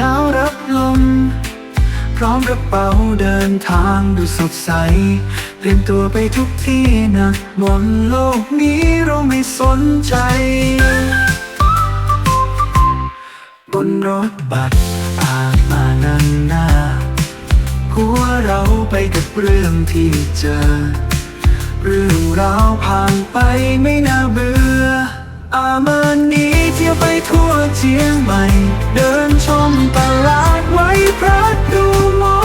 ช้ารับลม พร้อมกระเป๋าเดินทางดูสดใส เตรียมตัวไปทุกที่นะบนโลกนี้เราไม่สนใจ บนรถบัสอาจมานั่งหน้าหัวเราไปกับเรื่องที่เจอ เรื่องราวผ่านไปไม่น่าเบื่ออามานี ยวไปทั่วเชียงใหม่ เดินชมตลาดไว้พระดูหมอ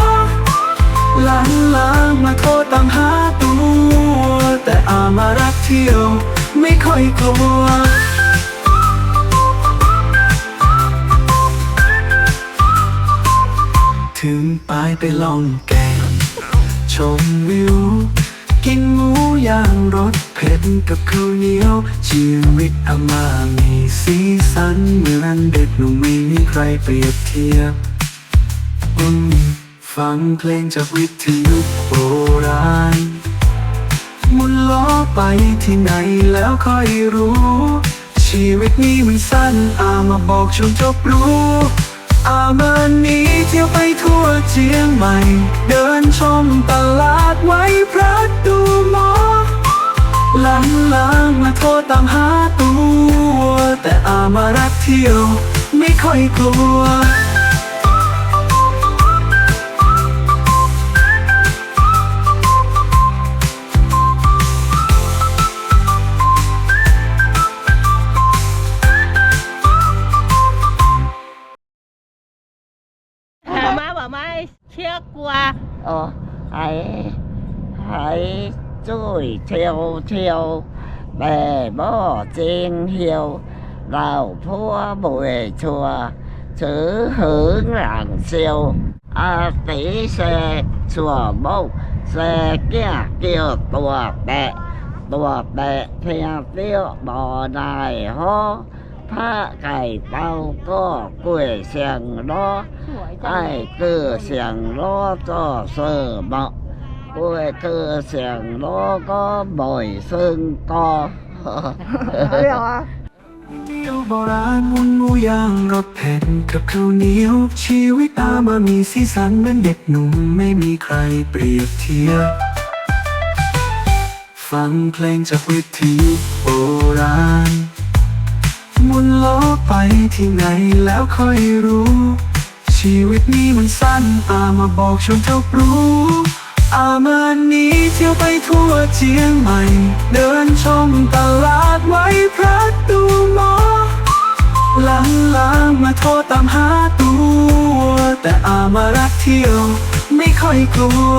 หลังลางมาโทษตามหาตัว แต่อามารักเที่ยวไม่ค่อยกลัวถึงปลายไปลองแกงชมวิว กินหมูย่างรส กับข้าวเหนียว ชีวิตอามามีสีสันเหมือนเด็กหนุ่มไม่มีใครเปรียบเทียบอืมฟังเพลงจากวิทยุโบราณมุนล้อไปที่ไหนแล้วค่อยรู้ ชีวิตนี้มันสั้นอามาบอกช่วงจบรู้ อามานี้เที่ยวไปทั่วเชียงใหม่ เดินชมตลาดไว้พระดูมอ หลังลางมาโทษตามหาตัว แต่อามารักเที่ยว ไม่ค่อยกลัว Hà má bà mai chiếc qua Ờ, trôi theo theo bè bò trên hiệu đào phua bụi chùa chữ hướng làng siêu. A tí xe chùa bốc xe kia kêu tùa bẹ tùa bẹ theo tiêu bò đài hô phá cải bao có quỷ xiềng đó ai cứ xiềng đó cho sơ bọc สียงล้อไอ้คือเสียงล้อก็เสือเบากล้วยคือเสียงล้อก็บ่อยซึ่งก็เที่ยวโบราณมุนหมูย่างรสเผ็ดกับข้าวเหนียว ชีวิตอามามีสีสันเหมือนเด็กหนุ่มไม่มีใครเปรียบเทียบ ฟังเพลงจากวิทยุโบราณหมุนล้อไปที่ไหนแล้วค่อยรู้ ชีวิตนี้มันสั้นอามาบอกชวนเท่ารู้ อามานี้เที่ยวไปทั่วเชียงใหม่ เดินชมตลาดไว้พระดูหมอหลังลางมาโทษตามหาตัว แต่อามารักเที่ยวไม่ค่อยกลัว